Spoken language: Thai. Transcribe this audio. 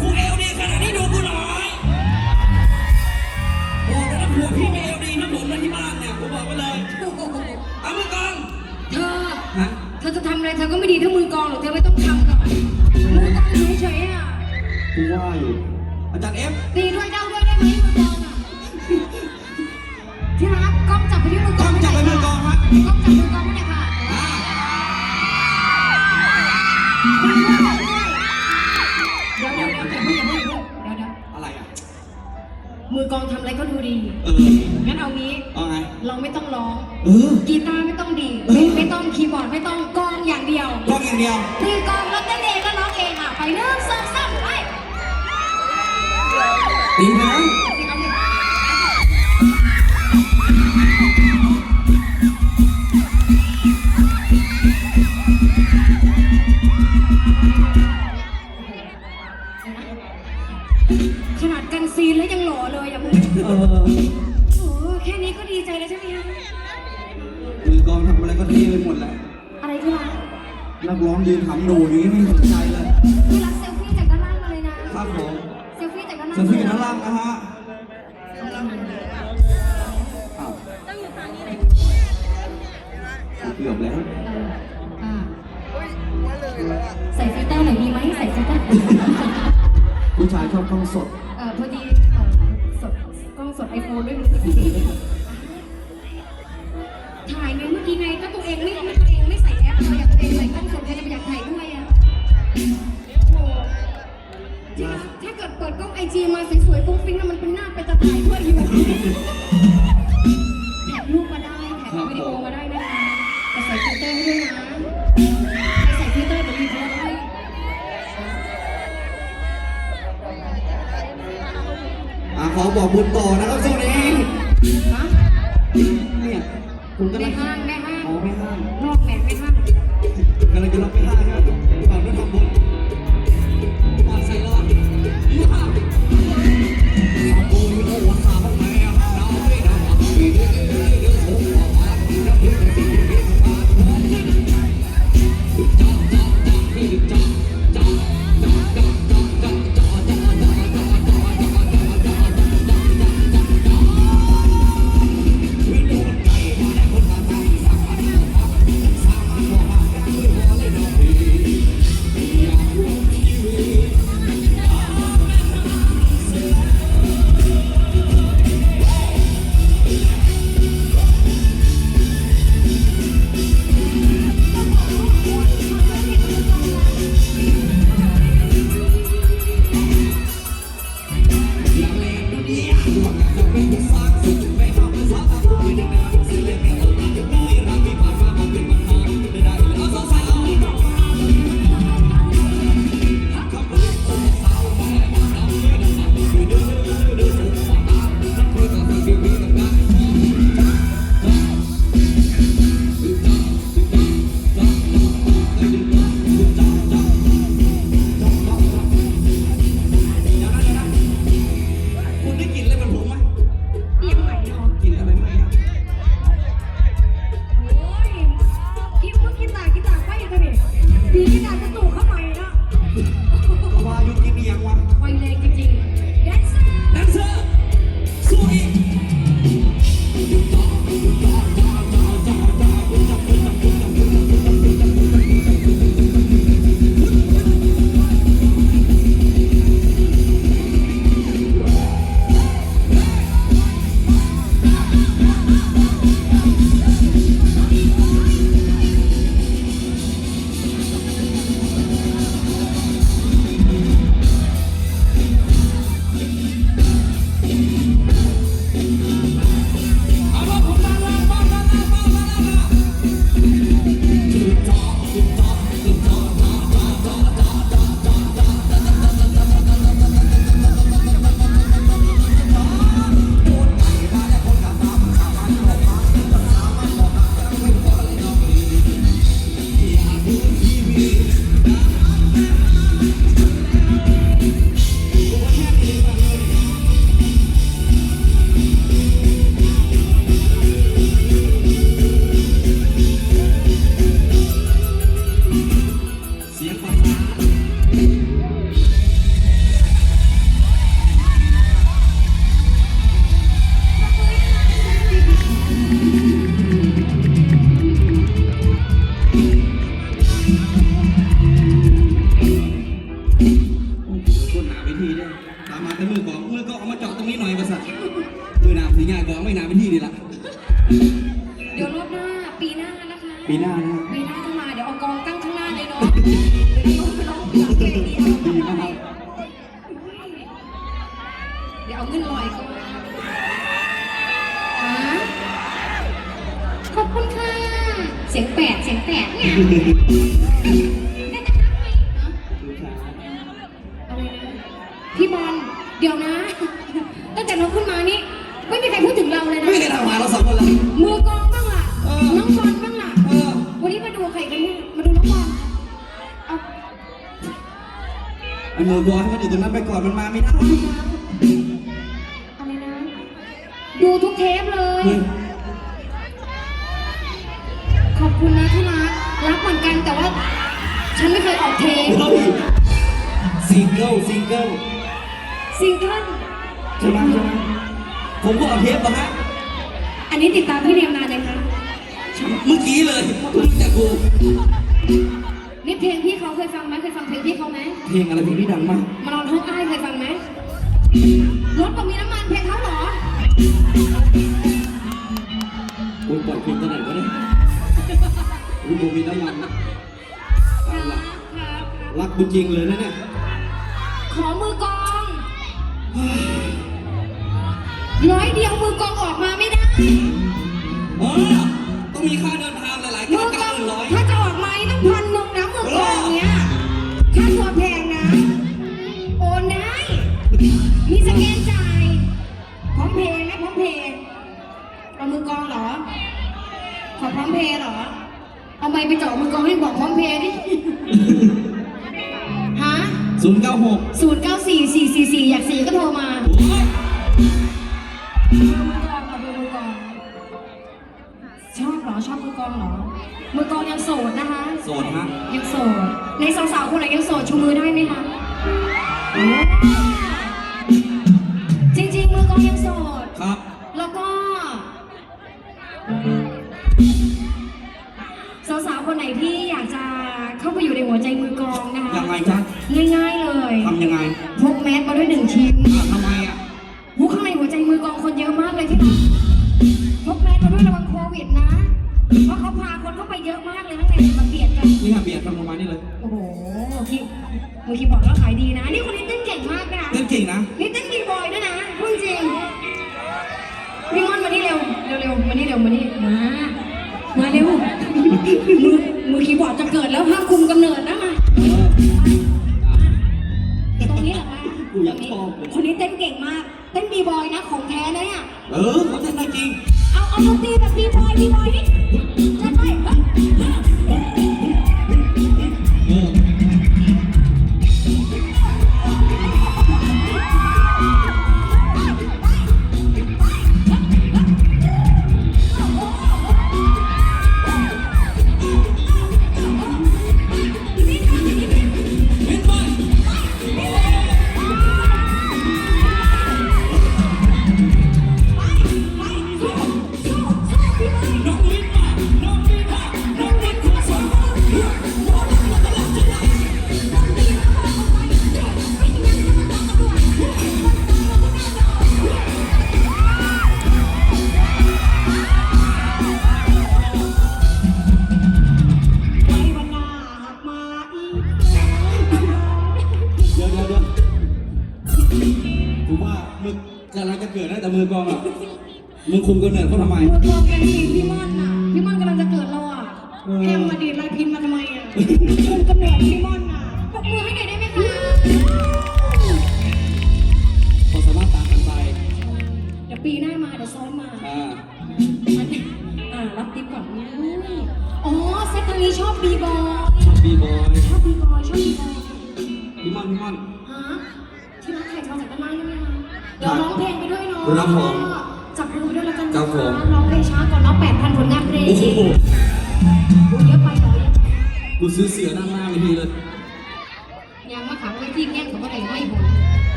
กูเอลดีขนาดนี้ดูกูหน่อยโอ้แต่ถ้าผัวพี่ไม่เอลดีนะผมนะที่บ้านเนี่ยผมบอกไปเลยโอ้โหเอามือกลองเธอฮะเธอจะทำอะไรเธอก็ไม่ดีเท่ามือกลองหรอกเธอไม่ต้องทำหรอกมือกลองอยู่เฉยๆอะ กูว่าอยู่ ต้องร้อง เออ กีตาร์ไม่ต้องดีดเออ ไม่ต้องคีย์บอร์ดไม่ต้องกลองอย่างเดียวกล้องอย่างเดียวตีกลองแล้วเต้นเองแล้วร้องเองอะไปหนึ่งสองสามไปตีนะเอาสิเอาสิขนาดกันซีนแล้วยังหล่อเลยอะมึง เออโอ้ อกลองทำอะไรก็เท่ไปหมดแหละอะไรที่รักนักร้องยืนทำหนูอย่างนี้ไม่สนใจเลยที่รักเซลฟี่จากด้านล่างมาเลยนะครับผมเซลฟี่จากด้านล่างเซลฟี่กันด้านล่างนะฮะอ้าวเกือบแล้วเอออ่าใส่ฟิลเตอร์หน่อยดีไหมใส่ฟิลเตอร์ผู้ชายชอบกล้องสดเออพอดี ไงก็ตัวเองไม่ไม่ตัวเองไม่ใส่แอปเลยอยากตัวเองใส่กล้องสดใครจะไปอยากถ่ายด้วยอะโอ้ที่รักถ้าเกิดเปิดกล้องไอจีมาสวยๆฟุ้งฟิ้งแล้วมันเป็นหน้าเป็นตะถ่ายด้วยอยู่แท็กรูปมาได้แท็กวิดีโอมาได้นะคะแต่ใส่ฟิลเตอร์ให้ด้วยนะใครใส่ฟิลเตอร์เดี๋ยวรีโพสต์ให้อะขอบอกบุญต่อนะครับช่วงนี้ ขอบคุณ เลยเนาะเดี๋ยวเราไปร้องหลังเวทีเอาดีมากเดี๋ยวเอาเงินลอยก่อนฮะขอบคุณค่ะ เสียงแปดเสียงแปดเนี่ยได้แต่นับไหมฮะอะไรนะพี่บอล เดี๋ยวนะ ตั้งแต่น้องขึ้นมานี่ ไม่มีใครพูดถึงเราเลยนะ ไม่เคยทำหาเราสองคนเลยมือกลองบ้างล่ะเออน้องบอลบ้างล่ะเออวันนี้มาดูใครกันเนี่ย ไอ้มือบอลให้มันอยู่ตรงนั้นไปก่อนมันมาไม่ได้อะไรนะ ดูทุกเทปเลย เฮ้ยขอบคุณนะที่รัก รักเหมือนกันแต่ว่า ฉันไม่เคยออกเทปเฮ้ยซิงเกิลซิงเกิลซิงเกิลใช่ไหมใช่ไหมผมก็เอาเทปมาฮะอันนี้ติดตามพี่เรียมนานยังคะ เมื่อกี้เลยเพิ่งรู้จากกู นี่เพลงพี่เขาเคยฟังไหมเคยฟังเพลงพี่เขาไหมเพลงอะไรเพลงที่ดังมากมานอนห้องอ้ายเคยฟังไหมรถผมมีน้ำมันเพลงเขาเหรอคุณปล่อยเพลงตัวไหนวะเนี่ยอุ้ยผมมีน้ำมันเอาล่ะครับรักกูจริงเลยนะเนี่ยขอมือกองร้อยเดียวมือกองออกมาไม่ได้เออต้องมีค่าเดินทาง โอนได้ มีสแกนจ่ายพร้อมเพย์ไหมพร้อมเพย์เอามือกองเหรอ ขอพร้อมเพย์เหรอ เอาไม้ไปเจาะมือกองให้บอกพร้อมเพย์ดิ ฮะศูนย์เก้าหก ศูนย์เก้าสี่สี่สี่สี่อยากสี่ก็โทรมามื ชอบเหรอชอบมือกองเหรอ มือกองยังโสดนะคะ โสดฮะยังโสด ในสาวๆคนไหนยังโสดชูมือได้ไหมคะโอ้จริงๆมือกองยังโสด ครับ แล้วก็สาวๆคนไหนที่อยากจะเข้าไปอยู่ในหัวใจมือกลองนะคะยังไงจ๊ะง่ายๆ อคีย์บอร์ดแล้วขายดีนะ นี่คนนี้เต้นเก่งมากนะเล่นเก่งนะ นี่เต้นบีบอยด้วยนะพูดจริงพี่ม่อนมานี่เร็วเร็วๆมานี่เร็วมานี่มามาเร็วมือมือคีย์บอร์ดจะเกิดแล้วห้ามคุมกำเนิดนะมาเอออะตรงนี้เหรอคะกูอยากชอบเลย คนนี้เต้นเก่งมาก เต้นบีบอยนะของแท้นะเนี่ย เออเขาเต้นได้จริง เอาเอาดนตรีแบบบีบอยบีบอยนี่ งกำลังจะเกิดนะแต่มือกองอะมึงคุมกำเนิดเขาทำไมมือกลองกันสิพี่ม่อนน่ะ พี่ม่อนกำลังจะเกิดแล้วอะแอมมาดีดลายพินมาทำไมอะคุมกำเนิดพี่ม่อนน่ะปรบมือให้หน่อยได้ไหมคะความสามารถต่างกันไปเดี๋ยวปีหน้ามาเดี๋ยวซ้อมมาอ่าอ่ารับติ๊บก่อนเนี่ยอ๋อเซตทางนี้ชอบบีบอยชอบบีบอยชอบบีบอยชอบบีบอยพี่ม่อนพี่ม่อนฮะที่รักถ่ายทอดจากด้าน เดี๋ยวร้องเพลงไปด้วยเนาะครับผมจับมือไปด้วยแล้วกันครับผมร้องเพลงช้าก่อนเนาะแปดพันผลงานเพลงโอ้โหโอ้เยอะไปเหรอเยอะไปกูซื้อเสือนั่งหน้าเวทีเลย